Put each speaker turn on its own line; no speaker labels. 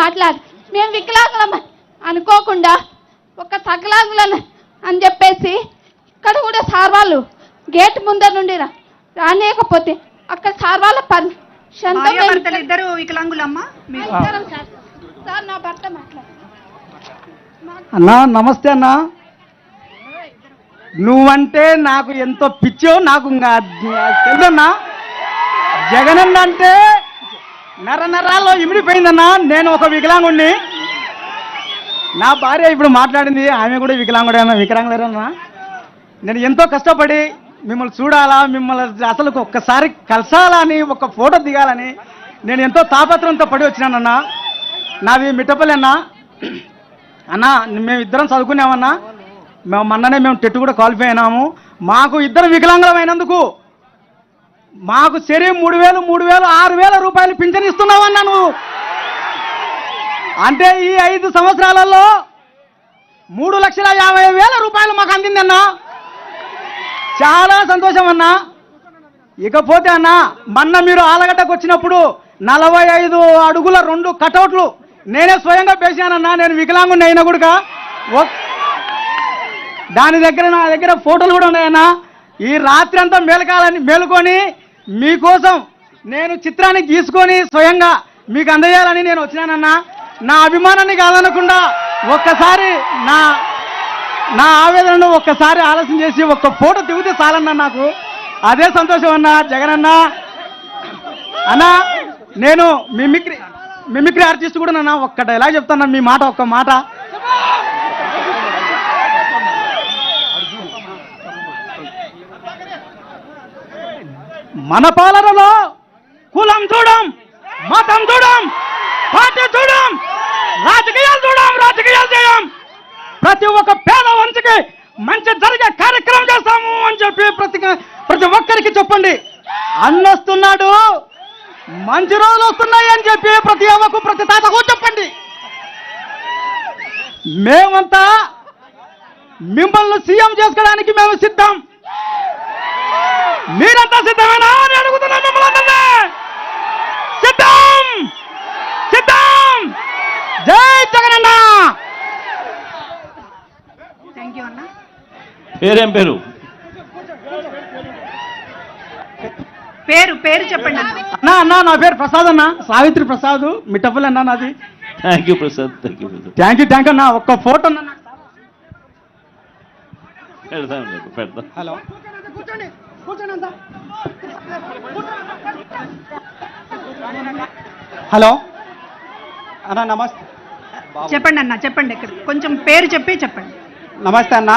మాట్లాడి. మేము వికలాంగులం అనుకోకుండా ఒక సకలాంగులను అని చెప్పేసి ఇక్కడ కూడా సార్ వాళ్ళు గేట్ ముందర నుండి రానియకపోతే అక్కడ సార్ వాళ్ళ
భర్తలు ఇద్దరు వికలాంగులమ్మా?
సార్. సార్ నా భర్త మాట్లాడు.
అన్నా నమస్తే అన్నా. నువ్వంటే నాకు ఎంతో పిచ్చో నాకు ఇంకా తెలియదన్నా జగనన్న అంటే నర నరాల్లో ఇమిడిపోయిందన్నా నేను ఒక వికలాంగుణ్ణి. నా భార్య ఇప్పుడు మాట్లాడింది ఆమె కూడా వికలాంగుడేనా వికలాంగులేరన్నా. నేను ఎంతో కష్టపడి మిమ్మల్ని చూడాలా మిమ్మల్ని అసలు ఒక్కసారి కలసాలని ఒక ఫోటో దిగాలని నేను ఎంతో తాపత్రంతో పడి వచ్చినానన్నా. నాది మిట్టపల్లి అన్నా. అన్నా మేము ఇద్దరం చదువుకున్నామన్నా. మేము మొన్ననే మేము టెట్టు కూడా క్వాలిఫై అయినాము. మాకు ఇద్దరు వికలాంగులం అయినందుకు మాకు సరే మూడు వేలు మూడు వేలు ఆరు వేల రూపాయలు పింఛన్ ఇస్తున్నావన్నా నువ్వు. అంటే ఈ ఐదు సంవత్సరాలలో మూడు లక్షల యాభై వేల రూపాయలు మాకు అందిందన్నా. చాలా సంతోషం అన్నా. ఇకపోతే అన్న మొన్న మీరు ఆలగడ్డకు వచ్చినప్పుడు నలభై ఐదు అడుగుల రెండు కటౌట్లు నేనే స్వయంగా పేశానన్నా నేను వికలాంగుని అయినా కూడా దాని దగ్గర నా దగ్గర ఫోటోలు కూడా ఉన్నాయన్నా. ఈ రాత్రి అంతా మేలకాలని మేలుకొని మీకోసం నేను చిత్రాన్ని గీసుకొని స్వయంగా మీకు అందజేయాలని నేను వచ్చినానన్నా. నా అభిమానాన్ని కాదనకుండా ఒక్కసారి నా నా ఆవేదనను ఒక్కసారి ఆలోచన చేసి ఒక్క ఫోటో దిగితే చాలన్నా నాకు. అదే సంతోషం అన్నా జగన్ అన్నా. అన్నా నేను మిమిక్రీ మిమిక్రీ ఆర్టిస్ట్ కూడా నన్న. ఒక్క డైలాగ్ చెప్తాను మీ మాట ఒక్క మాట. మన పాలనలో కులం చూడం మతం చూడం పార్టీ చూడం రాజకీయాలు చూడం రాజకీయాలు చేయం. ప్రతి ఒక్క పేద వంశకి మంచి జరిగే కార్యక్రమం చేస్తాము అని చెప్పి ప్రతి ప్రతి ఒక్కరికి చెప్పండి. అన్నస్తున్నాడు మంచి రోజులు వస్తున్నాయి అని చెప్పి ప్రతి అవ్వకు ప్రతి తాతకు చెప్పండి. మేమంతా మిమ్మల్ని సీఎం చేసుకోవడానికి మేము సిద్ధం. మీరంతా సిద్ధమేనా అని అడుగుతున్నాం మిమ్మల్ని అందరినీ. సిద్ధం సిద్ధం జై జగనన్న
థ్యాంక్ యూ అన్న
పేరేం పేరు?
పేరు పేరు చెప్పండి అన్న.
అన్నా నా పేరు ప్రసాద్ అన్న. సావిత్రి ప్రసాద్ మిట్టపల్లి అన్న నాది.
Thank you Prasad. Thank you Prasad.
Thank you thank you అన్న. ఒక్క ఫోటో అన్న.
పెడతాం పెడతాం
హలో. హలో. అన్న నమస్తే.
చెప్పండి అన్న చెప్పండి ఇక్కడ. కొంచెం పేరు చెప్పి చెప్పండి.
నమస్తే అన్న.